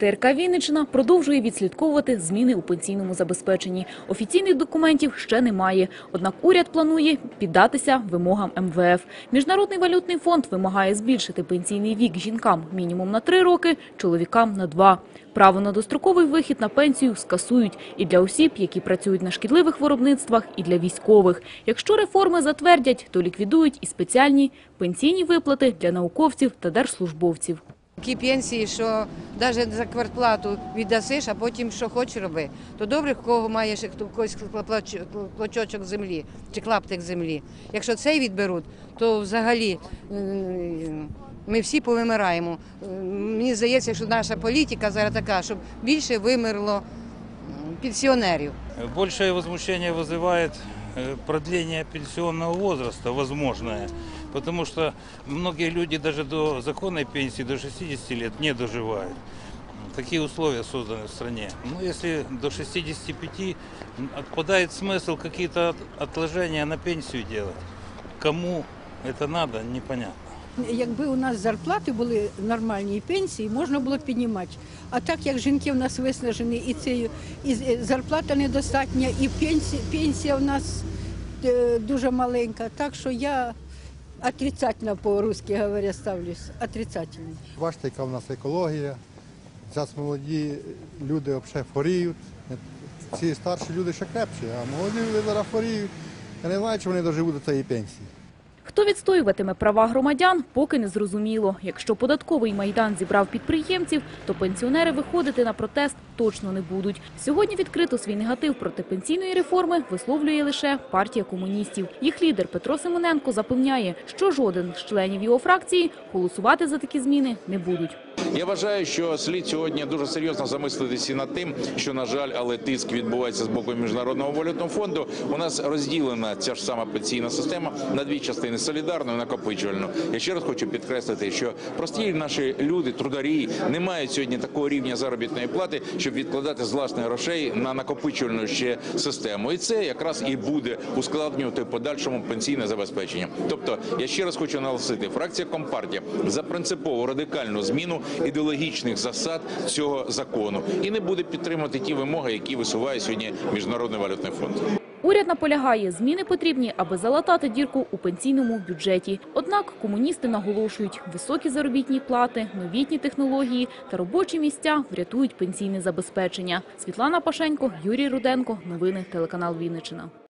ТРК Вінниччина продовжує відслідковувати зміни у пенсійному забезпеченні. Офіційних документів ще немає. Однак уряд планує піддатися вимогам МВФ. Міжнародний валютний фонд вимагає збільшити пенсійний вік жінкам мінімум на три роки, чоловікам на два. Право на достроковий вихід на пенсію скасують і для осіб, які працюють на шкідливих виробництвах, і для військових. Якщо реформи затвердять, то ліквідують і спеціальні пенсійні виплати для науковців та держслужбовців. Такі пенсії, що навіть за квартплату віддасиш, а потім що хочеш роби. То добре, в кого має ще хто- в когось клоч- клочочок землі чи клаптик землі. Якщо цей відберуть, то взагалі м, ми всі повимираємо. М, Мені здається, що наша політика зараз така, щоб більше вимерло м, пенсіонерів. Большее возмущение вызывает э, продление пенсионного возраста, возможное. Потому что многие люди даже до законной пенсии, до 60 лет не доживают. Такие условия созданы в стране. Ну, если до 65, м, отпадает смысл какие-то от- отложения на пенсию делать. Кому это надо, непонятно. Якби у нас зарплати були нормальні і пенсії, можна було б піднімати. А так як жінки в нас виснажені, і це і зарплата недостатня, і пенсія, пенсія у нас е, дуже маленька. Так що я отрицательно по-русски говоря ставлюсь. Отрицательно. Бачите, яка в нас екологія. Зараз молоді люди взагалі хворіють. Ці старші люди ще крепші, а молоді люди зараз хворіють. Я не знаю, чи вони доживуть до цієї пенсії. Хто відстоюватиме права громадян, поки не зрозуміло. Якщо податковий майдан зібрав підприємців, то пенсіонери виходити на протест точно не будуть. Сьогодні відкрито свій негатив проти пенсійної реформи висловлює лише партія комуністів. Їх лідер Петро Симоненко запевняє, що жоден з членів його фракції голосувати за такі зміни не будуть. Я вважаю, що слід сьогодні дуже серйозно замислитися над тим, що на жаль, але тиск відбувається з боку міжнародного валютного фонду. У нас розділена ця ж сама пенсійна система на дві частини солідарну і накопичувальну. Я ще раз хочу підкреслити, що прості наші люди, трударі, не мають сьогодні такого рівня заробітної плати, щоб відкладати з власних грошей на накопичувальну ще систему. І це якраз і буде ускладнювати подальшому пенсійне забезпечення. Тобто, я ще раз хочу наголосити, фракція Компартія за принципову радикальну зміну ідеологічних засад цього закону і не буде підтримувати ті вимоги, які висуває сьогодні міжнародний валютний фонд. Уряд наполягає, зміни потрібні, аби залатати дірку у пенсійному бюджеті. Однак комуністи наголошують, високі заробітні плати, новітні технології та робочі місця врятують пенсійне забезпечення. Світлана Пашенько, Юрій Руденко. Новини телеканал Вінниччина.